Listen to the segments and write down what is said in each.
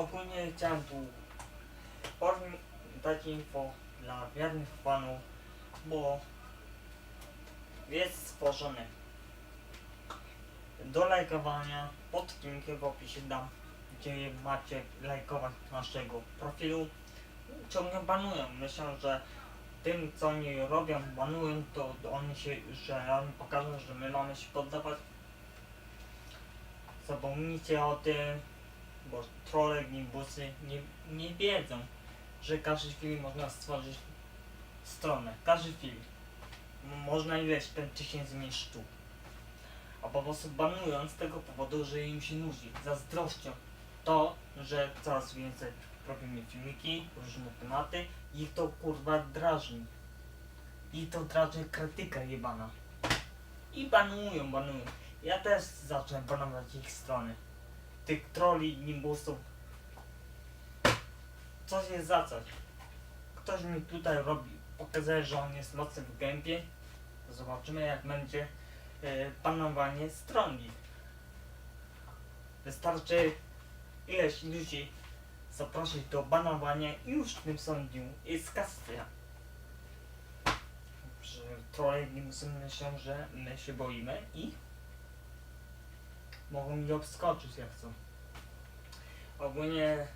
ogólnie chciałem tu dać info dla wiernych fanów, bo jest stworzony do lajkowania pod linkiem w opisie dam, gdzie macie lajkować naszego profilu. Ciągle banują. Myślę, że tym co oni robią, banują, to oni się, że oni pokażą, że my mamy się poddawać. Zapomnijcie o tym, bo trolle gimbusy nie, nie wiedzą, że każdy film można stworzyć stronę. Każdy film. Można ileś ten tysięcy mieć sztuk. A po prostu banują z tego powodu, że im się nudzi. Zazdrością to, że coraz więcej robimy filmiki, różne tematy i to kurwa drażni. I to drażni krytyka jebana. I banują, banują. Ja też zacznę banować ich strony. Tych troli, nimbusów. Coś jest za coś. Ktoś mi tutaj robi, pokazuje, że on jest mocny w gębie. Zobaczymy jak będzie e, panowanie stron ich. Wystarczy ileś ludzi zaprosić do banowania i już tym sądził jest kastia. Trolle nimbusy myślą, że my się boimy i mogą mnie obskoczyć jak chcą. Ogólnie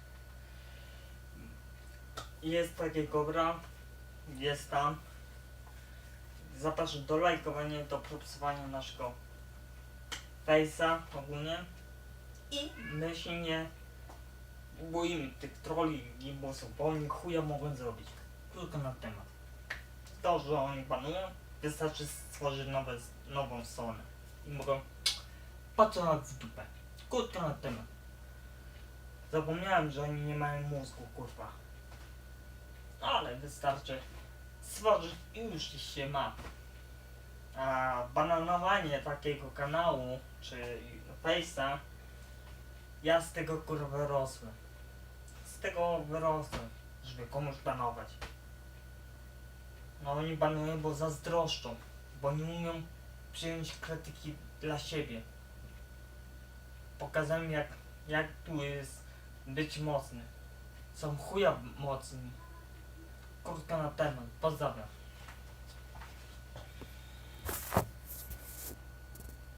jest takie kobra, jest tam. Zapraszam do lajkowania, do propsowania naszego face'a ogólnie. I my się nie boimy tych troli gimbusów, bo oni chuja mogą zrobić. Krótko na temat. To, że oni panują, wystarczy stworzyć nowe, nową stronę. I mogą patrzeć w dupę. Krótko na temat. Zapomniałem, że oni nie mają mózgu, kurwa. Ale wystarczy stworzyć i już się ma. A bananowanie takiego kanału, czy face'a, ja z tego kurwa wyrosłem. Z tego wyrosłem, żeby komuś banować. No oni banują, bo zazdroszczą, bo nie umią przyjąć krytyki dla siebie. Pokazałem jak, jak tu jest być mocny. Są chuja mocni. Krótko na temat. Pozdrawiam.